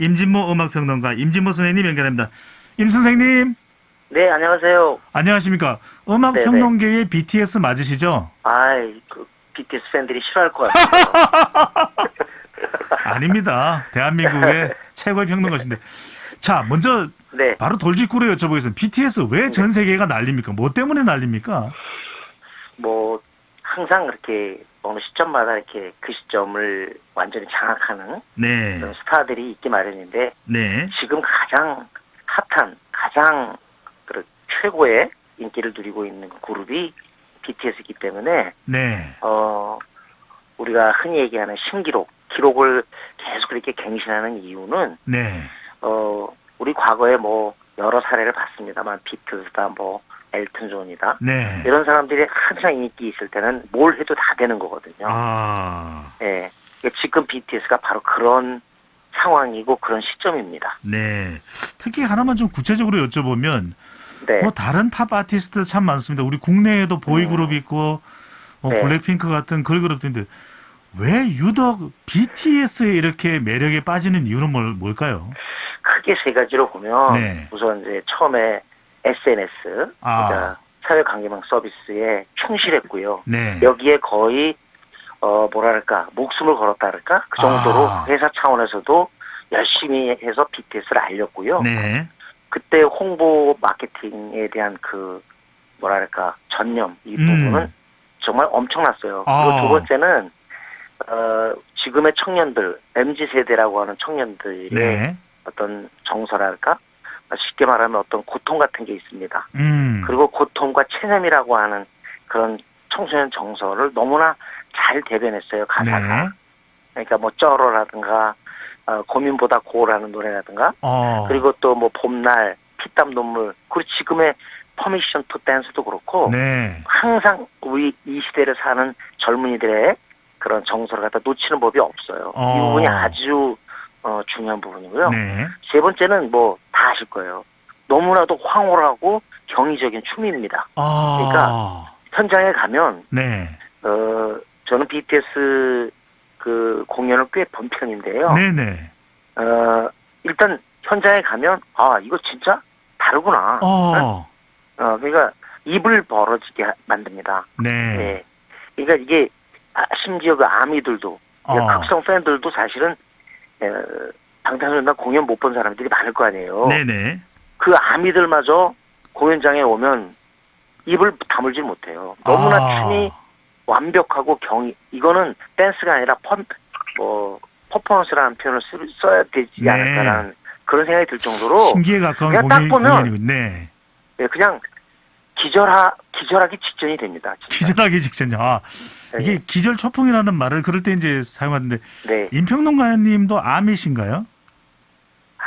임진모 음악평론가 임진모 선생님 연결합니다. 임 선생님 네, 안녕하세요. 안녕하십니까? 음악평론계의 BTS 맞으시죠? 아이, 그, BTS 팬들이 싫어할 것 같아요. 아닙니다. 대한민국의 최고의 평론가신데. 자, 먼저 네, 바로 돌직구로 여쭤보겠습니다. BTS 왜 전 세계가 난립니까? 뭐 때문에 난립니까? 뭐, 항상 그렇게 어느 시점마다 이렇게 그 시점을 완전히 장악하는 네, 그런 스타들이 있기 마련인데, 네, 지금 가장 핫한, 가장 그 최고의 인기를 누리고 있는 그룹이 BTS이기 때문에, 네, 어, 우리가 흔히 얘기하는 신기록, 기록을 계속 그렇게 갱신하는 이유는 네, 어, 우리 과거에 뭐 여러 사례를 봤습니다만 비틀즈다 뭐 엘튼 존이다 네. 이런 사람들이 한창 인기 있을 때는 뭘 해도 다 되는 거거든요. 아, 예. 지금 BTS가 바로 그런 상황이고 그런 시점입니다. 네. 특히 하나만 좀 구체적으로 여쭤보면 네. 뭐 다른 팝 아티스트 참 많습니다. 우리 국내에도 보이그룹 있고 뭐 네. 블랙핑크 같은 걸그룹도 있는데 왜 유독 BTS에 이렇게 매력에 빠지는 이유는 뭘, 뭘까요? 크게 세 가지로 보면 네. 우선 이제 처음에 SNS 아. 그러니까 사회 관계망 서비스에 충실했고요. 네. 여기에 거의 어 뭐랄까 목숨을 걸었다 그럴까 그 정도로 아. 회사 차원에서도 열심히 해서 BTS를 알렸고요. 네. 그때 홍보 마케팅에 대한 그 뭐랄까 전념 이 음. 부분은 정말 엄청났어요. 아. 그리고 두 번째는 어 지금의 청년들 MZ 세대라고 하는 청년들의 네. 어떤 정서랄까 쉽게 말하면 어떤 고통 같은 게 있습니다. 음. 그리고 고통과 체념이라고 하는 그런 청소년 정서를 너무나 잘 대변했어요 가사가. 네. 그러니까 뭐 쩔어라든가 어, 고민보다 고라는 노래라든가 어. 그리고 또 뭐 봄날 피땀 눈물 그리고 지금의 퍼미션 투 댄스도 그렇고 네. 항상 우리 이 시대를 사는 젊은이들의 그런 정서를 갖다 놓치는 법이 없어요. 어. 이 부분이 아주 어, 중요한 부분이고요. 네. 세 번째는 뭐 다 아실 거예요. 너무나도 황홀하고 경이적인 춤입니다. 아. 그러니까 현장에 가면 네. 어 저는 BTS 그 공연을 꽤 본 편인데요. 네, 네. 어 일단 현장에 가면 아 이거 진짜 다르구나. 어. 어 그러니까 입을 벌어지게 하- 만듭니다. 네. 예. 그러니까 이게 아, 심지어 그 아미들도 그러니까 어. 극성 팬들도 사실은 에, 방탄소년단 공연 못 본 사람들이 많을 거 아니에요. 네, 네. 그 아미들마저 공연장에 오면 입을 다물질 못해요. 너무나 아. 춤이 완벽하고 경이 이거는 댄스가 아니라 펀, 뭐 퍼포먼스라는 표현을 쓰, 써야 되지 네. 않을까라는 그런 생각이 들 정도로 신기에 가까운 그냥 딱 공연, 보면 공연이고. 네. 예, 그냥 기절하 기절하기 직전이 됩니다. 진짜. 기절하기 직전이야. 아, 이게 네. 기절 초풍이라는 말을 그럴 때 이제 사용하는데 네 임평론가님도 아미신가요?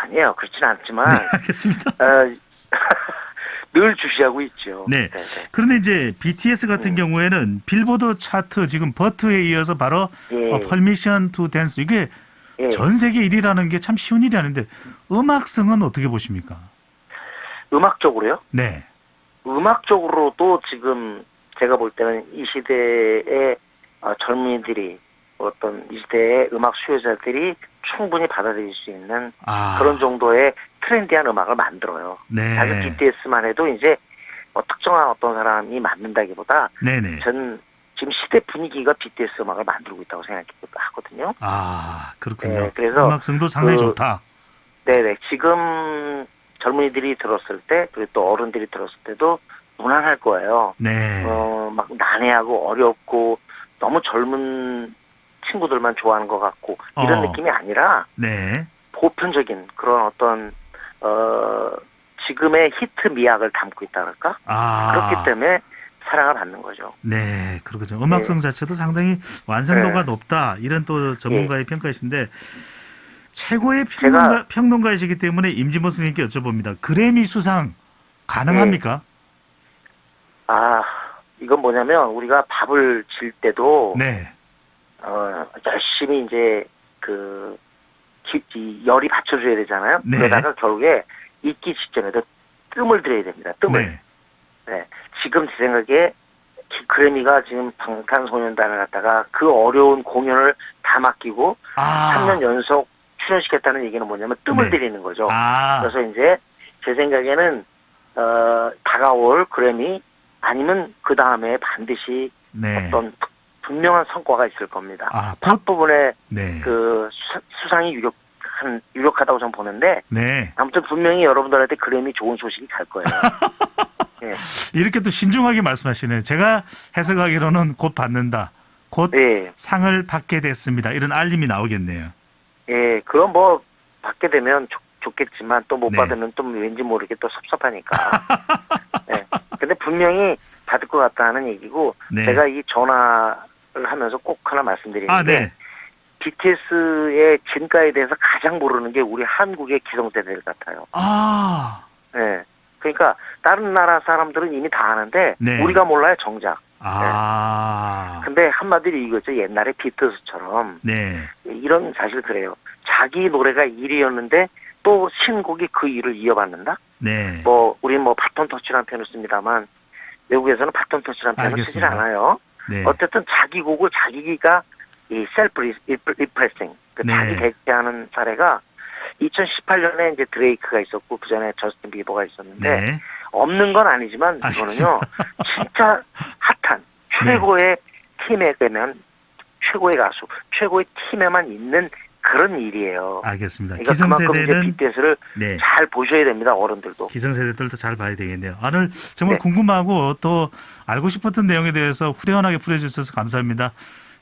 아니에요 그렇지는 않지만 네, 알겠습니다. 어, 늘 주시하고 있죠. 네. 네, 그런데 이제 BTS 같은 음. 경우에는 빌보드 차트 지금 버트에 이어서 바로 네. 예, 어, 퍼미션 투 댄스 이게 예. 전 세계 1위라는 게 참 쉬운 일이 아닌데 음악성은 어떻게 보십니까? 음악적으로요. 네. 음악적으로도 지금 제가 볼 때는 이 시대의 어, 젊은이들이 어떤 이 시대의 음악 수요자들이 충분히 받아들일 수 있는 아. 그런 정도의 트렌디한 음악을 만들어요. 네. 사실 BTS만 해도 이제 뭐 특정한 어떤 사람이 만든다기보다 네네. 전 지금 시대 분위기가 BTS 음악을 만들고 있다고 생각하거든요. 아, 그렇군요. 네, 그래서 음악성도 상당히 그- 좋다. 네네. 지금 젊은이들이 들었을 때 그리고 또 어른들이 들었을 때도 무난할 거예요. 네. 어, 막 난해하고 어렵고 너무 젊은 친구들만 좋아하는 것 같고 이런 어. 느낌이 아니라 네. 보편적인 그런 어떤 어 지금의 히트 미학을 담고 있다 그럴까? 아. 그렇기 때문에 사랑을 받는 거죠. 네, 그렇죠. 음악성 자체도 상당히 완성도가 네. 높다. 이런 또 전문가의 평가이신데 최고의 평론가, 평론가이시기 때문에 임진모 선생님께 여쭤봅니다. 그래미 수상 가능합니까? 아 이건 뭐냐면 우리가 밥을 질 때도 네. 어 열심히 이제 그이 열이 받쳐줘야 되잖아요. 네. 그러다가 결국에 익기 직전에도 뜸을 들여야 됩니다. 뜸을. 네. 네. 지금 제 생각에 기- 그래미가 지금 방탄소년단을 갖다가 그 어려운 공연을 다 맡기고 아. 3년 연속 출연시켰다는 얘기는 뭐냐면 뜸을 네. 들이는 거죠. 아, 그래서 이제 제 생각에는 어, 다가올 그래미 아니면 그 다음에 반드시 네. 어떤 분명한 성과가 있을 겁니다. 아, 곧, 앞부분에 네. 그 수, 상이 유력 한 유력하다고 저는 보는데 네. 아무튼 분명히 여러분들한테 그래미 좋은 소식이 갈 거예요. 예, 이렇게 또 신중하게 말씀하시네요. 제가 해석하기로는 곧 받는다. 곧 예, 상을 받게 됐습니다. 이런 알림이 나오겠네요. 예, 그럼 뭐 받게 되면 좋, 좋겠지만 또못 네. 받으면 또 왠지 모르게 또 섭섭하니까. 예, 근데 분명히 받을 것 같다는 얘기고 네. 제가 이 전화를 하면서 꼭 하나 말씀드리는 아, 게 네. BTS의 진가에 대해서 가장 모르는 게 우리 한국의 기성세대들 같아요. 아, 예. 그러니까 다른 나라 사람들은 이미 다 아는데 네. 우리가 몰라요 정작. 아, 근데 한마디로 이거죠. 옛날에 비트스처럼 네. 이런 사실 그래요. 자기 노래가 1위였는데 또 신곡이 그 일을 이어받는다. 네. 뭐 우리 뭐 바톤 터치라는 표현을 씁니다만 외국에서는 바톤 터치라는 표현을 쓰질. 않아요. 네. 어쨌든 자기 곡을 자기가 이 셀프 리프레싱 그 네. 자기 대체하는 사례가 2018년에 이제 드레이크가 있었고 그 전에 저스틴 비버가 있었는데 네. 없는 건 아니지만 이거는요 알겠습니다. 진짜 핫한 최고의 팀에 되면 최고의 가수 최고의 팀에만 있는 그런 일이에요. 알겠습니다. 그러니까 기성세대는 BTS를 네. 잘 보셔야 됩니다 어른들도. 기성세대들도 잘 봐야 되겠네요. 오늘 정말 네. 궁금하고 또 알고 싶었던 내용에 대해서 후련하게 풀어주셔서 감사합니다.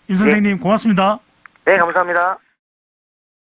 임 선생님 고맙습니다. 네 감사합니다.